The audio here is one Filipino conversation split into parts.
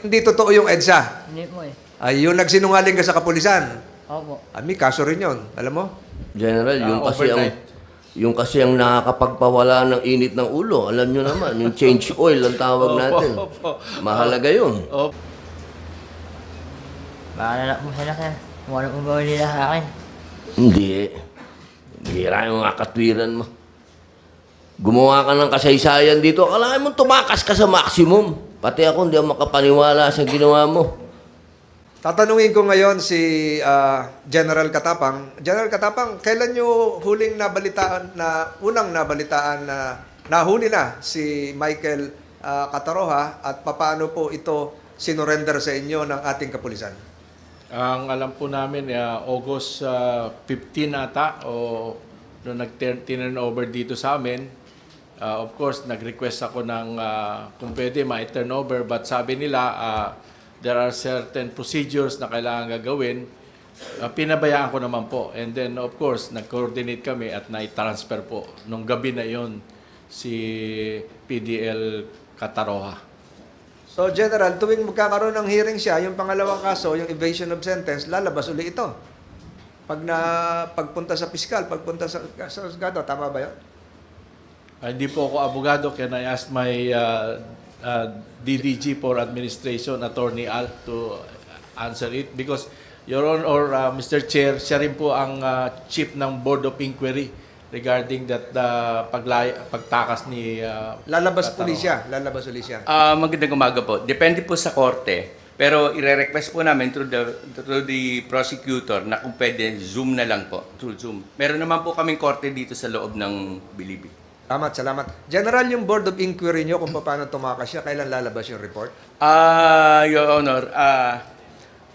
Hindi totoo yung EDSA. Hindi po eh. Ay, yung nagsinungaling ka sa kapulisan. Opo. Ami, kaso rin yun. Alam mo? General, yung Ah, kasi ang overnight. yung kasi ang nakakapagpawala ng init ng ulo. Alam nyo naman, yung change oil ang tawag natin. opo. Mahalaga yun. Opo. Bahala na po sila sir. Kung ano po gawin nila sa akin. Hindi. Bira yung mga katwiran mo. Gumawa ka ng kasaysayan dito. Akalain mo tumakas ka sa maximum. Pati ako hindi ako makapaniwala sa ginawa mo. Tatanungin ko ngayon si ah, General Katapang. General Katapang, kailan nyo huling nabalitaan na, unang nabalitaan na nahuli na si Michael ah, Kataroha at papaano po ito sinurrender sa inyo ng ating kapulisan? Ang alam po namin, uh, August uh, 15 ata, o nung nag-turn over dito sa amin, uh, of course, nag-request ako ng uh, kung pwede ma-turn over, but sabi nila, uh, there are certain procedures na kailangan gagawin. Uh, pinabayaan ko naman po. And then, of course, nag-coordinate kami at na-transfer po nung gabi na yon si PDL Kataroha. So General, tuwing magkakaroon ng hearing siya, yung pangalawang kaso, yung evasion of sentence, lalabas uli ito. Pag na pagpunta sa piskal, pagpunta sa sa husgado, tama ba 'yon? Ah, hindi po ako abogado, can I ask my uh, uh, DDG for Administration, Attorney Al, to answer it? Because, Your Honor, or uh, Mr. Chair, siya rin po ang uh, chief ng Board of Inquiry regarding that uh, paglay, pagtakas ni... Uh, Lalabas Kataroha. uli siya, lalabas uli siya. Ah, magandang umaga po. Depende po sa korte. Pero ire-request po namin through the, through the prosecutor na kung pwede, Zoom na lang po. Through Zoom. Meron naman po kaming korte dito sa loob ng Bilibi. Salamat, salamat. General, yung Board of Inquiry nyo kung paano tumakas siya, kailan lalabas yung report? Ah, Your Honor, ah,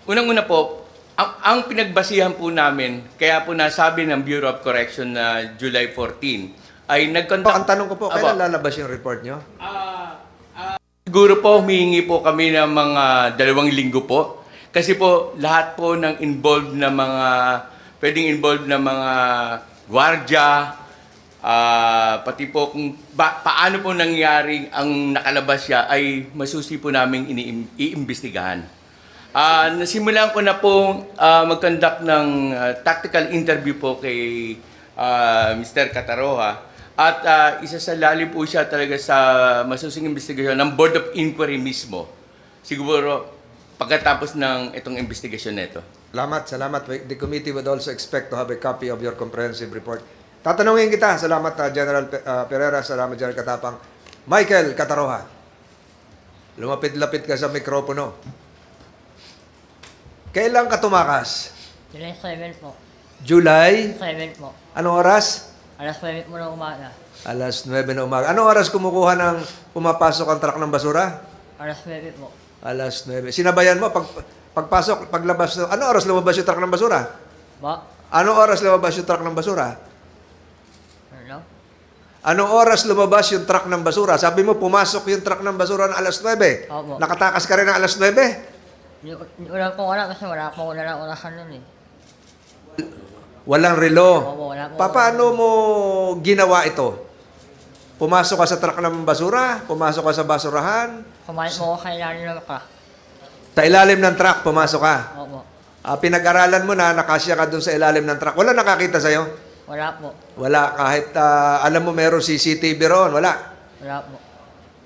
unang-una po, ang, ang pinagbasihan po namin, kaya po nasabi ng Bureau of Correction na July 14, ay Po, nagkontak... ang tanong ko po, Apo. kailan lalabas yung report nyo? Ah, ah, siguro po humihingi po kami ng mga dalawang linggo po. Kasi po lahat po ng involved na mga pwedeng involved na mga gwardiya ah, pati po kung ba, paano po nangyari ang nakalabas siya ay masusi po namin iimbestigahan. Ah, nasimulan ko na po ah, mag-conduct ng ah, tactical interview po kay ah, Mr. Kataroha. At ah, isa sa lalim po siya talaga sa masusing investigasyon ng Board of Inquiry mismo. Siguro pagkatapos ng itong investigasyon na ito. Salamat, salamat. The committee would also expect to have a copy of your comprehensive report. Tatanungin kita. Salamat, uh, General uh, Pereira. Salamat, General Katapang. Michael Kataroha. Lumapit-lapit ka sa mikropono. Kailan ka tumakas? July 7 po. July? 7 po. Anong oras? Alas 9 mo na umaga. Alas 9 na umaga. Anong oras kumukuha ng pumapasok ang truck ng basura? Alas 9 po. Alas 9. Sinabayan mo, pag, pagpasok, paglabas, anong oras lumabas yung truck ng basura? Ba? Anong oras lumabas yung truck ng basura? Ano? Anong oras lumabas yung truck ng basura? Sabi mo, pumasok yung truck ng basura ng alas 9. Opo. Nakatakas ka rin ng alas 9? Hindi ko lang po alam kasi wala po wala lang orasan nun eh. Walang relo. Opo, wala po. Pa- Paano mo ginawa ito? Pumasok ka sa truck ng basura? Pumasok ka sa basurahan? Kumain mo ako ng ka. Sa ilalim ng truck, pumasok ka. Opo. Ah, pinag-aralan mo na, nakasya ka dun sa ilalim ng truck. Wala nakakita sa'yo? Wala po. Wala. Kahit ah, alam mo meron CCTV roon, wala. Wala po.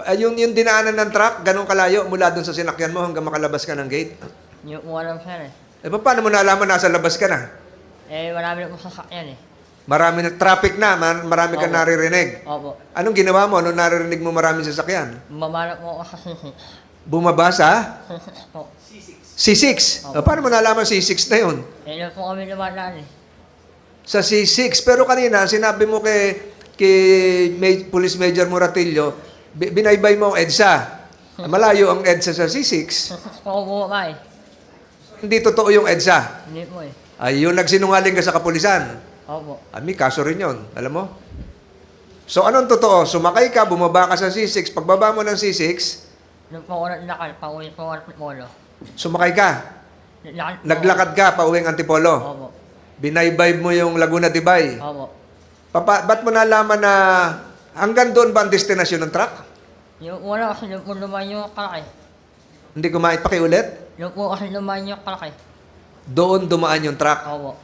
Ah, yung, yung dinaanan ng truck, ganun kalayo mula dun sa sinakyan mo hanggang makalabas ka ng gate. Hindi ko alam sir eh. Eh, pa- paano mo nalaman nasa labas ka na? Eh, marami na po sasakyan eh. Marami na traffic na, mar- marami ka naririnig. Opo. Anong ginawa mo nung naririnig mo maraming sasakyan? Bumaba po ako sa sisi. Bumaba sa Sisi po. C6. Opo. O, paano mo nalaman C6 na yun? Eh, doon po kami lumadaan eh. Sa C6. Pero kanina, sinabi mo kay, kay Ma- Police Major Muratillo, bi- binaybay mo ang EDSA. Malayo ang EDSA sa C6. Sisi po ako bumaba eh. Hindi totoo yung EDSA. Hindi po eh. Ay, yung nagsinungaling ka sa kapulisan. Opo. Ami, kaso rin yun. Alam mo? So, anong totoo? Sumakay ka, bumaba ka sa C6. Pagbaba mo ng C6, Doon po ako naglakad, pauwi po ako ng polo. sumakay ka. Naglakad po. Naglakad ka pa uwing Antipolo. Opo. Binaybay mo yung Laguna Dibay. Opo. Papa, ba't mo nalaman na hanggang doon ba ang destinasyon ng truck? Yung una kasi doon po lumayo yung kalaki. Hindi kumain. Pakiulit. Yung po kasi lumayan yung kalaki. Doon dumaan yung truck. Opo.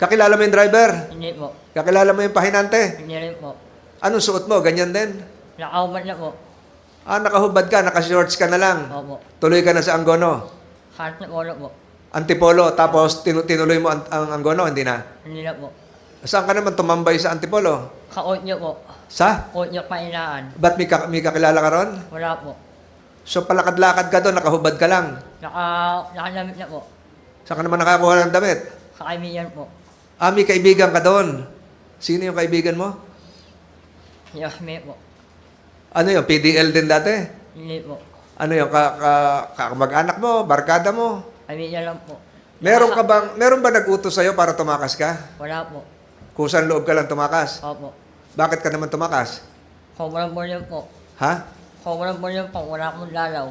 Kakilala mo yung driver? Hindi po. Kakilala mo yung pahinante? Hindi rin po. Anong suot mo? Ganyan din? Nakaubad na po. Ah, nakahubad ka, nakashorts ka na lang. Opo. Tuloy ka na sa Anggono. Kahit na ulo po. Antipolo, tapos tinu- tinuloy mo ang, ang Anggono, hindi na. Hindi na po. Saan ka naman tumambay sa Antipolo? Kaot niyo po. Sa? Kaot niyo painaan. Ba't may, ka- may kakilala ka ron? Wala po. So palakad-lakad ka doon, nakahubad ka lang. Naka, nakalamit na po. Saan ka naman nakakuha ng damit? Kakaibigan po. Ah, may kaibigan ka doon. Sino yung kaibigan mo? Si Osme po. Ano yung PDL din dati? Hindi po. Ano yung ka, ka, ka- mag-anak mo, barkada mo? Kaibigan lang po. Meron ka bang, meron ba nag-utos sa'yo para tumakas ka? Wala po. Kusang loob ka lang tumakas? Opo. Bakit ka naman tumakas? Sobrang bulyo po. Ha? Sobrang bulyo po. Wala akong lalaw.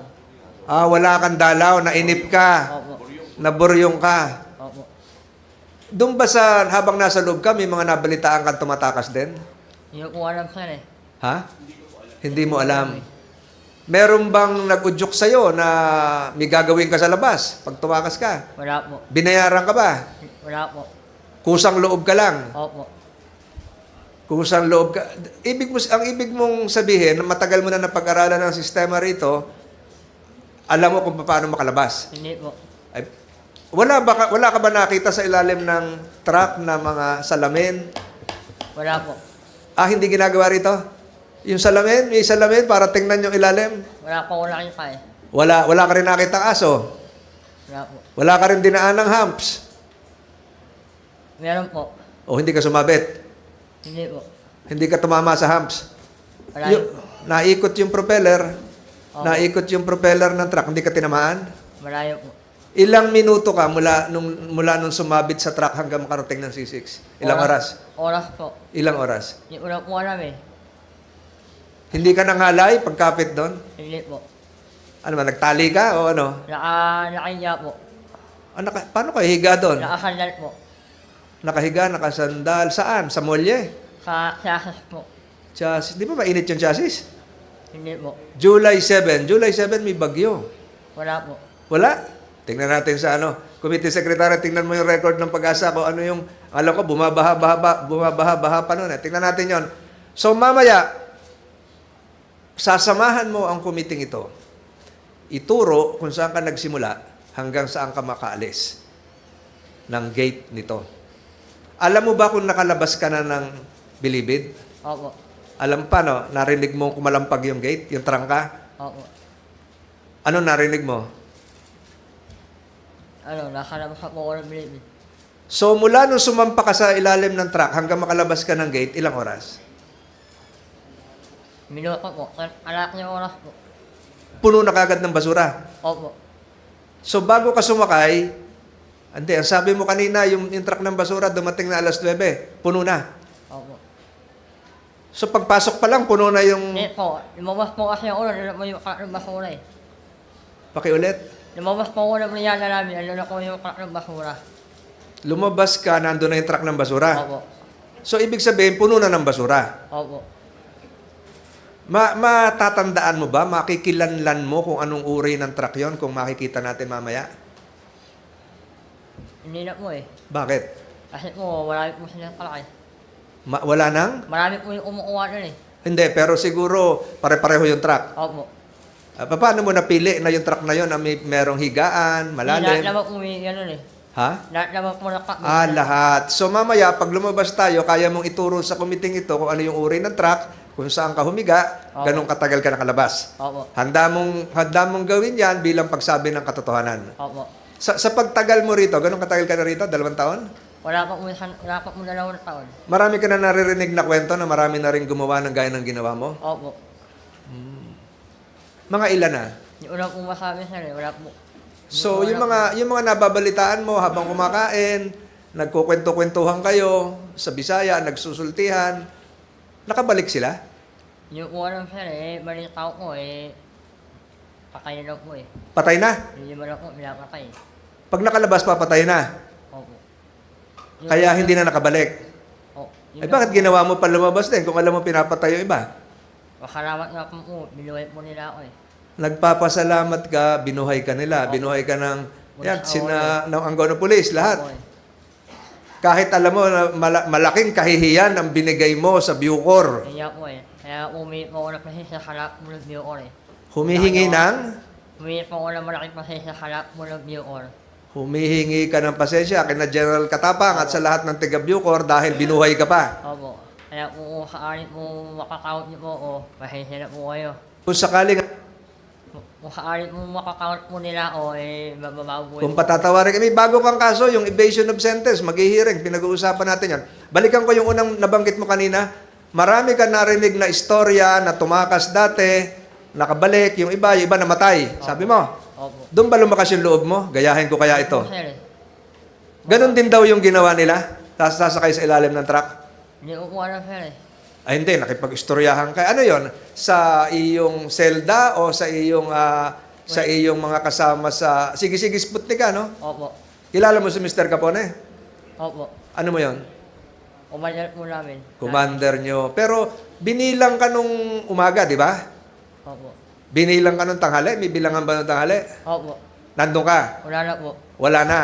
Ah, wala kang dalaw, nainip ka, Opo. naburyong ka. Opo. Doon ba sa, habang nasa loob ka, may mga nabalitaan kang tumatakas din? Hindi ko alam sir eh. Ha? Hindi mo alam. Meron bang nag-udyok sa'yo na may gagawin ka sa labas pag tumakas ka? Wala po. Binayaran ka ba? Wala po. Kusang loob ka lang. Opo. Kusang loob ka. Ibig mo, ang ibig mong sabihin, na matagal mo na napag-aralan ng sistema rito, alam mo kung paano makalabas. Hindi po. Ay, wala, ba, ka- wala ka ba nakita sa ilalim ng truck na mga salamin? Wala po. Ah, hindi ginagawa rito? Yung salamin, may salamin para tingnan yung ilalim? Wala po wala kayo kaya. Wala, wala ka rin nakita aso. Wala po. Wala ka rin dinaan ng humps. Meron po. O hindi ka sumabit. Hindi po. Hindi ka tumama sa humps. Wala Yung, naikot yung propeller. Oo. Naikot yung propeller ng truck. Hindi ka tinamaan. Malayo po. Ilang minuto ka mula nung, mula nung sumabit sa truck hanggang makarating ng C6? Ilang oras? Oras po. Ilang oras? Hindi ko na po alam eh. Hindi ka nangalay pagkapit doon? Hindi po. Ano ba, nagtali ka o ano? Naka, nakahiya po. Ah, naka, paano ka higa doon? Nakasandal po. Nakahiga, nakasandal. Saan? Sa molye? Sa klasses po. Chassis. Di ba mainit yung chassis? Hindi po. July 7. July 7 may bagyo. Wala po. Wala. Tingnan natin sa ano. Committee Secretary, tingnan mo yung record ng pag-asa ko. Ano yung, alam ko, bumabaha, baha, bumabaha, baha pa noon. Eh. Tingnan natin yon. So mamaya, sasamahan mo ang committee ito. Ituro kung saan ka nagsimula hanggang saan ka makaalis ng gate nito. Alam mo ba kung nakalabas ka na ng bilibid? Opo. Alam pa, no? Narinig mo kumalampag yung gate, yung trangka? Opo. Ano narinig mo? Ano, nakalabas ako ko ng bilibid. So mula nung sumampa ka sa ilalim ng truck hanggang makalabas ka ng gate, ilang oras? Minuto po. Anak niyo oras po. Puno na kagad ng basura. Opo. So bago ka sumakay, hindi, ang sabi mo kanina, yung, yung truck ng basura dumating na alas 9, puno na. Opo. So pagpasok pa lang, puno na yung... Hindi po. Lumabas po kasi yung ulo. Lalo mo yung kalak ng basura eh. Pakiulit. Lumabas po ulo ng niyala namin. Lalo ko yung kalak ng basura. Lumabas ka, nandun na yung truck ng basura. Opo. So ibig sabihin, puno na ng basura. Opo. Ma matatandaan mo ba, makikilanlan mo kung anong uri ng truck yon kung makikita natin mamaya? Hindi na po eh. Bakit? Kasi po, marami po silang kalaki. Ma- wala nang? Marami po yung umukuha nun eh. Hindi, pero siguro pare-pareho yung truck. Opo. Ah, pa- paano mo napili na yung truck na yon na may merong higaan, Lahat malalim? naman po may ganun eh. Ha? Lahat naman po naka... Ah, lahat. So mamaya, pag lumabas tayo, kaya mong ituro sa kumiting ito kung ano yung uri ng truck, kung saan ka humiga, Oo. ganong katagal ka nakalabas. Opo. Handa mong, handa mong gawin yan bilang pagsabi ng katotohanan. Opo. Sa, sa pagtagal mo rito, ganong katagal ka na rito? Dalawang taon? Wala pa isang- wala pa po dalawang taon. Marami ka na naririnig na kwento na marami na rin gumawa ng gaya ng ginawa mo? Opo. Mga ilan na? Yung una po masabi sir eh. Wala po. So, Wala yung po. mga yung mga nababalitaan mo habang kumakain, nagkukwento-kwentuhan kayo sa Bisaya, nagsusultihan, nakabalik sila? Yung po alam sir eh. Balita ko eh. Patay na daw po eh. Patay na. Hindi mo lang po pinapatay. Pag nakalabas, papatay na. Opo. Yung- Kaya hindi na nakabalik. Oh, yun Ay lang bakit ginawa mo pa lumabas din kung alam mo pinapatay yung iba? Makalamat nga po. Binuhay po nila ako eh. Nagpapasalamat ka, binuhay ka nila, binuhay ka ng, yan, sina, ng Angono Police, lahat. Opo eh. Kahit alam mo na mala- malaking kahihiyan ang binigay mo sa Bucor. Kaya po eh. Kaya umiit po ako ng pasensya sa kalap mo ng Bucor eh. Humihingi ng, Umiit po ako ng malaking pasensya sa kalap mo ng Bucor. humihingi ka ng pasensya kina General Katapang at sa lahat ng taga Bucor dahil binuhay ka pa. Opo. Kaya kung sakali po makakount niyo po ako, pasensya na po kayo. Kung sakaling, Kung sakali po makakount po nila ako, eh, mababago po kung patatawarin kami, bago kang kaso, yung evasion of sentence, maghihiring, pinag-uusapan natin yan. Balikan ko yung unang nabanggit mo kanina, marami ka narinig na istorya na tumakas dati, nakabalik, yung iba, yung iba namatay. Sabi mo, Opo. doon ba lumakas yung loob mo? Gayahin ko kaya ito. Sir, eh. Ganon din daw yung ginawa nila, tapos sasakay sa ilalim ng truck. Hindi ko po alam, sir eh. Ay hindi, nakipag-istoryahan ka. Ano yon Sa iyong selda o sa iyong ah, sa iyong mga kasama sa... Sige, sige, Sputnik ka, no? Opo. Kilala mo si Mr. Capone? Opo. Ano mo yon Umagal po namin. Commander nyo. Pero binilang ka nung umaga, di ba? Opo. Binilang ka nung tanghali? May bilangan ba nung tanghali? Opo. Nandun ka? Wala na po. Wala na.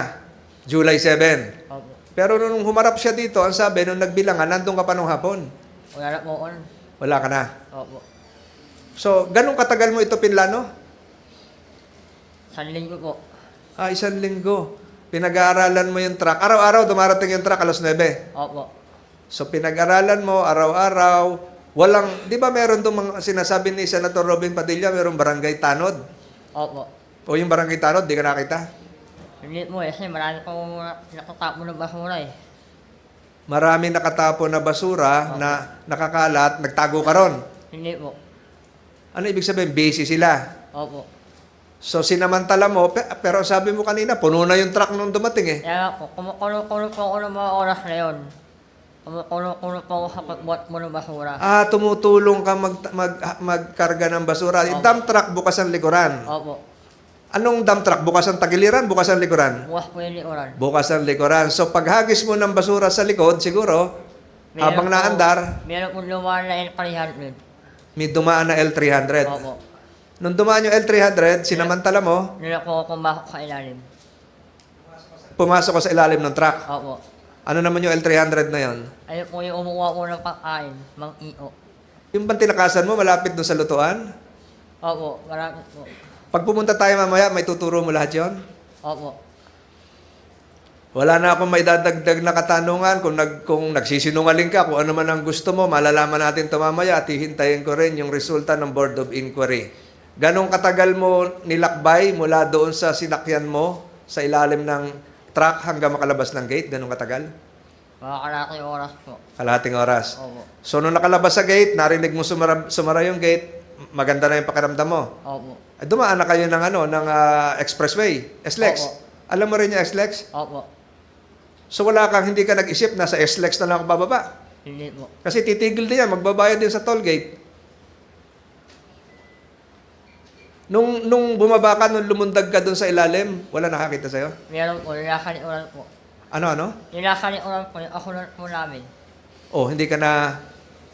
July 7. Opo. Pero nung humarap siya dito, ang sabi, nung nagbilangan, nandun ka pa nung hapon. Wala na po ako. nun. Wala ka na. Opo. So, ganong katagal mo ito pinlano? Sa linggo po. Ah, isang linggo. Pinag-aaralan mo yung truck. Araw-araw dumarating yung truck alas 9. Opo. So pinag-aralan mo araw-araw. Walang, di ba meron itong mga sinasabi ni Senator Robin Padilla, merong barangay tanod? Opo. O yung barangay tanod, di ka nakita? Hindi po eh, kasi marami po nakatapo ng basura eh. Marami nakatapo na basura na nakakalat, nagtago ka ron. Hindi po. Ano ibig sabihin? Busy sila. Opo. So sinamantala mo, pe- pero sabi mo kanina, puno na yung truck nung dumating eh. Kaya po, kumukulo-kulo po ako ng mga oras na yun. Kumukulo-kulo po ako sa pagbuhat mo ng basura. Ah, tumutulong ka mag, mag, magkarga ng basura. Yung dump truck bukas ang likuran. Opo. Anong dump truck? Bukas ang tagiliran, bukas ang likuran? Bukas po yung likuran. Bukas ang likuran. So paghagis mo ng basura sa likod, siguro, habang Meron po- naandar, Meron po lumaan na L300. may dumaan na L300. Opo. Nung dumaan yung L300, sinamantala mo, Nila po ako pumasok sa ilalim. pumasok ka sa ilalim ng truck. Opo. Ano naman yung L300 na yon? Ayun po yung umuha ko ng pagkain, mang iyo. Yung bang tinakasan mo, malapit doon sa lutuan? Opo, marami po. Pag pumunta tayo mamaya, may tuturo mo lahat yon? Opo. Wala na akong may dadagdag na katanungan. Kung, nag, kung nagsisinungaling ka, kung ano man ang gusto mo, malalaman natin ito mamaya at hihintayin ko rin yung resulta ng Board of Inquiry. Ganong katagal mo nilakbay mula doon sa sinakyan mo sa ilalim ng truck hanggang makalabas ng gate? Ganong katagal? Mga kalaki oras po. Kalahating oras. Opo. So, nung nakalabas sa gate, narinig mo sumara, sumara yung gate, maganda na yung pakiramdam mo. Opo. Ay, dumaan na kayo ng, ano, ng ah, expressway, SLEX. Oo. Alam mo rin yung SLEX? Opo. So wala kang, hindi ka nag-isip na sa SLEX na lang ako bababa. Hindi po. Kasi titigil din yan, magbabayad din sa toll gate. Nung, nung bumaba ka, nung lumundag ka doon sa ilalim, wala nakakita sa'yo? Meron po, nilakaliuran po. Ano, ano? Nilakaliuran po, yung ako na po namin. Oh, hindi ka na,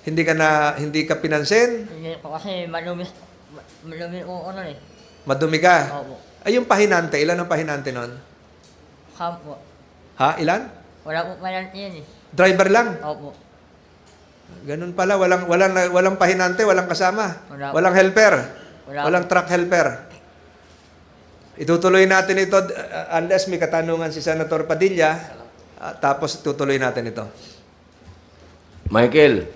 hindi ka na, hindi ka pinansin, Hindi po kasi malumi, ma- malumi po ano eh. madumi ka. Opo. Ay, yung pahinante, ilan ang pahinante nun? Kampo. Ha? Ilan? Wala po penalty yun eh. Driver lang. Opo. Ganun pala, walang, walang, walang pahinante, walang kasama. Wala. Walang helper. Wala. Walang truck helper. Itutuloy natin ito uh, unless may katanungan si Senator Padilla. uh, tapos tutuloy natin ito. Michael,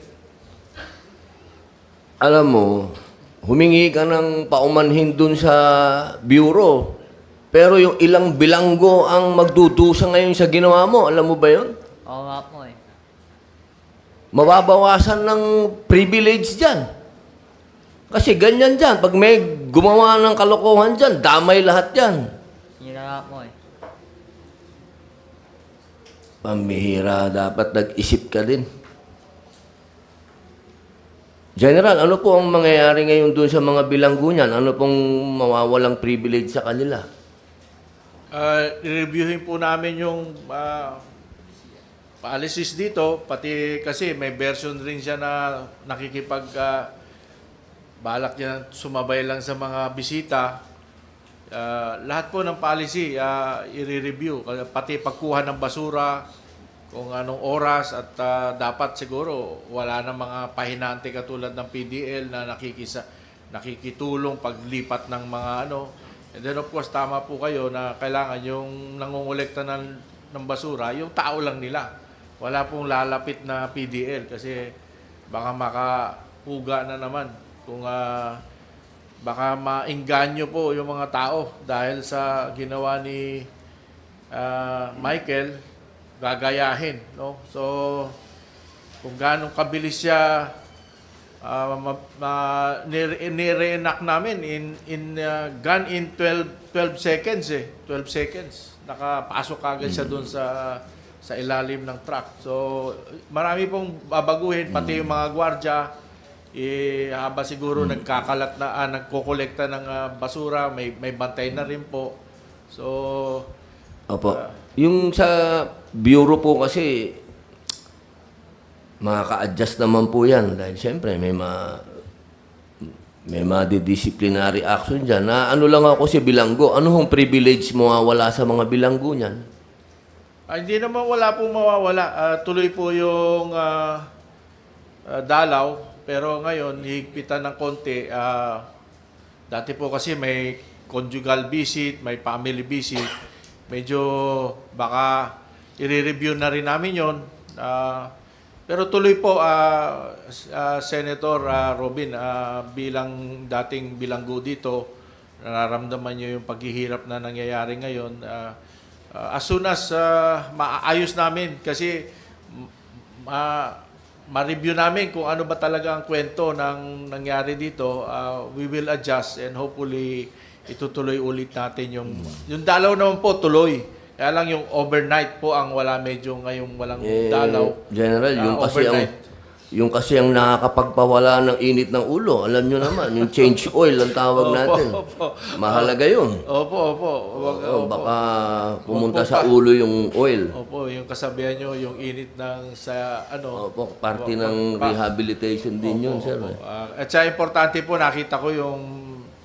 alam mo, humingi ka ng paumanhin dun sa bureau. Pero yung ilang bilanggo ang magdudusa ngayon sa ginawa mo. Alam mo ba yon? Oo nga po eh. Mababawasan ng privilege dyan. Kasi ganyan dyan. Pag may gumawa ng kalokohan dyan, damay lahat na nga po eh. Pambihira, dapat nag-isip ka din. General, ano po ang mangyayari ngayon dun sa mga bilanggo niyan? Ano pong mawawalang privilege sa kanila? Uh, reviewin po namin yung uh, policies dito, pati kasi may version rin siya na nakikipag uh, balak niya sumabay lang sa mga bisita, ah, lahat po ng policy ah, i-review. Kaya Pati pagkuha ng basura, kung anong oras at ah, dapat siguro wala na mga pahinante katulad ng PDL na nakikisa, nakikitulong paglipat ng mga ano. And then of course, tama po kayo na kailangan yung nangungulekta ng, ng basura, yung tao lang nila. Wala pong lalapit na PDL kasi baka makapuga na naman kung ah, baka maingganyo po yung mga tao dahil sa ginawa ni ah, Michael gagayahin no? So kung gaano kabilis siya ah, ma, namin in in ah, gun in 12 12 seconds eh. 12 seconds. Nakapasok agad siya doon sa sa ilalim ng truck. So marami pong babaguhin pati yung mga gwardiya eh haba siguro nagkakalat na ah, nagkokolekta ng ah, basura may may bantay na rin po so Opo. Yung sa bureau po kasi, makaka-adjust naman po yan. Dahil siyempre, may ma may mga disciplinary action dyan. Na ano lang ako si Bilanggo. Ano hong privilege mo wala sa mga bilanggo niyan? Ah, hindi naman wala pong mawawala. Ah, tuloy po yung ah, ah, dalaw. Pero ngayon, higpitan ng konti. Ah, dati po kasi may conjugal visit, may family visit. Medyo baka i-review na rin namin yon. Ah, pero tuloy po, s- ah, Senator ah, Robin, ah, bilang dating bilanggo dito, nararamdaman niyo yung paghihirap na nangyayari ngayon. Ah, ah, as soon as ah, maayos namin, kasi ma- ma-review namin kung ano ba talaga ang kwento ng nangyari dito, ah, we will adjust and hopefully itutuloy ulit natin yung yung dalaw naman po tuloy. Kaya lang yung overnight po ang wala medyo ngayong walang Eh, dalaw. General, yung Ah, kasi ang overnight. Yung kasi ang nakakapagpawala ng init ng ulo. Alam nyo naman, yung change oil ang tawag Opo, natin. opo. Mahalaga yun. Opo, opo. Wag, Oo, opo. baka pumunta Opo sa ulo yung oil. Opo, yung kasabihan nyo, yung init ng sa ano. Opo, parte Opo, ng pa- rehabilitation din yun, Opo, sir. opo. Ah, at saka importante po, nakita ko yung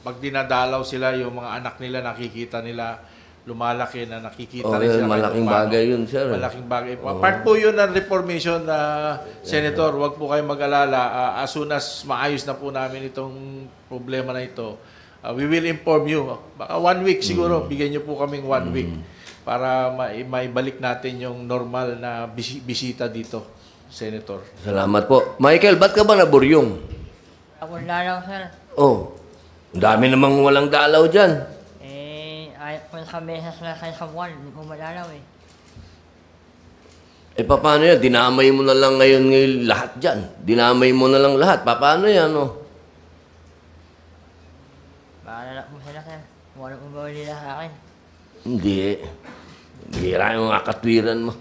pag dinadalaw sila, yung mga anak nila, nakikita nila lumalaki na nakikita Oh, rin sila. malaking paano. bagay yun, sir. Malaking bagay po. Part po yun ng reformation na Senator, wag po kayong mag-alala. Ah, as soon as maayos na po namin itong problema na ito, ah, we will inform you. Baka one week siguro, bigyan nyo po kaming one week para ma- maibalik natin yung normal na bisi- bisita dito, Senator. Salamat po. Michael, ba't ka ba naburyong? Ako lalaw, sir. Oh, ang dami namang walang dalaw dyan. Eh, ko sa mesas na sa buwan. Hindi ko malalaw eh. Eh, paano yan? Dinamay mo na lang ngayon ngayon lahat dyan. Dinamay mo na lang lahat. Paano yan, oh? Bahala po sila, sir. Ano kung gawin nila sa akin. Hindi. Bira yung mga katwiran mo.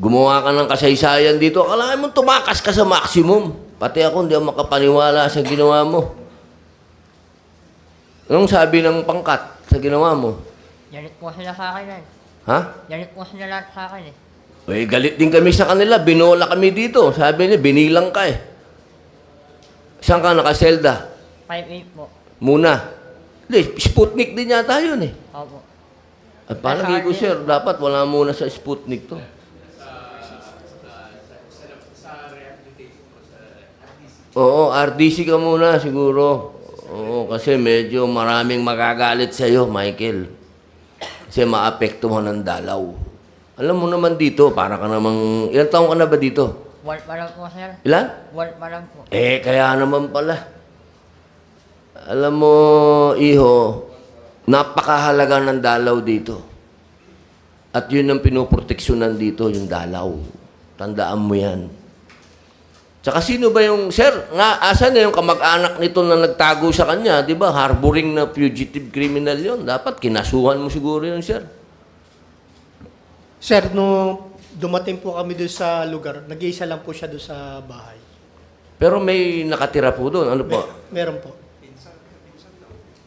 Gumawa ka ng kasaysayan dito. Akalain mo tumakas ka sa maximum. Pati ako hindi ako makapaniwala sa ginawa mo. Anong sabi ng pangkat sa ginawa mo? Yanit po sila sa akin eh. Ha? Yanit po sila lahat sa akin eh. Eh, galit din kami sa kanila. Binola kami dito. Sabi niya, binilang ka eh. Saan ka nakaselda? 5'8 po. Muna. Hindi, Sputnik din yata yun eh. Opo. At palagi ko, sir, dapat wala muna sa Sputnik to. Oo, RDC ka muna siguro. Oo, kasi medyo maraming magagalit sa iyo, Michael. Kasi maapektuhan ng dalaw. Alam mo naman dito, para ka namang... Ilan taong ka na ba dito? One pa lang po, sir. Ilan? One pa lang po. Eh, kaya naman pala. Alam mo, iho, napakahalaga ng dalaw dito. At yun ang pinoproteksyonan dito, yung dalaw. Tandaan mo yan. Tsaka sino ba yung, sir, nga, asan na yung kamag-anak nito na nagtago sa kanya, di ba? Harboring na fugitive criminal yon Dapat kinasuhan mo siguro yun, sir. Sir, no dumating po kami doon sa lugar, nag-iisa lang po siya doon sa bahay. Pero may nakatira po doon. Ano po? Meron po.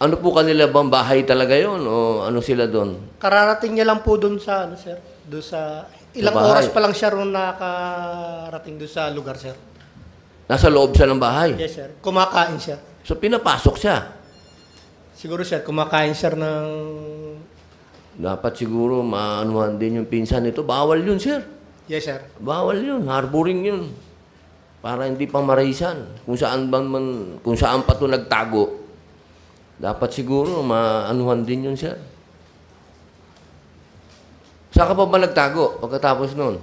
Ano po kanila bang bahay talaga yon O ano sila doon? Kararating niya lang po doon sa, ano sir, doon sa, ilang bahay. oras pa lang siya roon nakarating doon sa lugar, sir. Nasa loob siya ng bahay. Yes, sir. Kumakain siya. So pinapasok siya. Siguro, sir, kumakain sir ng... Dapat siguro maanuhan din yung pinsan nito. Bawal yun, sir. Yes, sir. Bawal yun. Harboring yun. Para hindi pa maraisan. Kung saan ba man, kung saan pa to nagtago. Dapat siguro maanuhan din yun, sir. Saan ka pa ba nagtago pagkatapos nun?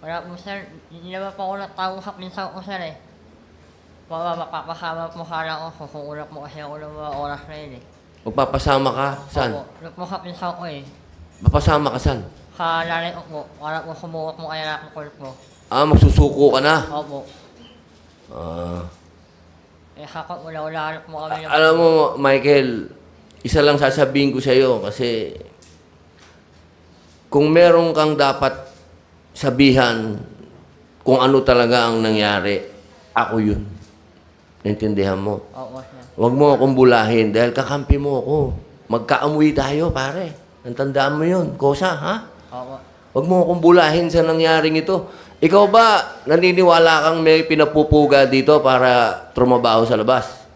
Wala po sir, hindi naman po ako nagtago sa pinsan ko sir eh. Mga makakasama po sana ako, kukunak mo kasi ako ng mga oras na yun eh. Magpapasama ka? Saan? Opo, doon po sa pinsan ko eh. Papasama ka saan? Sa nanay ko po, para po sumuot mo kaya nakakul po. Ah, magsusuko ka na. Opo. Ah. Eh kapag wala-wala po kami ng... Alam mo, Michael, isa lang sasabihin ko sa iyo kasi kung meron kang dapat sabihan kung ano talaga ang nangyari, ako yun. Naintindihan mo? Sir. Huwag mo akong bulahin dahil kakampi mo ako. Magkaamoy tayo, pare. Nantandaan mo yun, Kosa, ha? Opo. Huwag mo akong bulahin sa nangyaring ito. Ikaw ba, naniniwala kang may pinapupuga dito para trumabaho sa labas?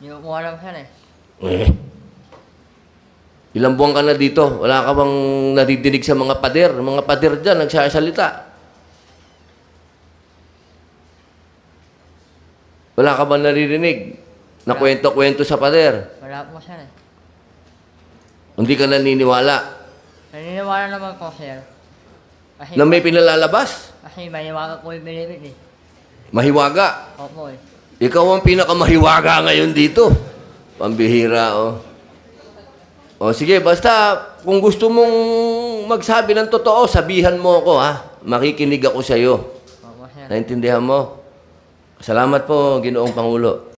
Hindi ko alam sir eh. Eh. Ilang buwan ka na dito? Wala ka bang nadidinig sa mga pader? Mga pader dyan, nagsasalita. Wala ka bang naririnig na kwento-kwento sa pader? Wala po sir eh. Hindi ka naniniwala Naniniwala naman po sir. Kasi, na may pinalalabas? kasi maniwala po yung bilibid eh. Mahiwaga. Opo eh. Ikaw ang pinakamahiwaga ngayon dito. Pambihira, oh. O sige, basta kung gusto mong magsabi ng totoo, sabihan mo ako, ha? Makikinig ako sa iyo. Opo sir. Naintindihan mo? Salamat po, Ginoong Pangulo.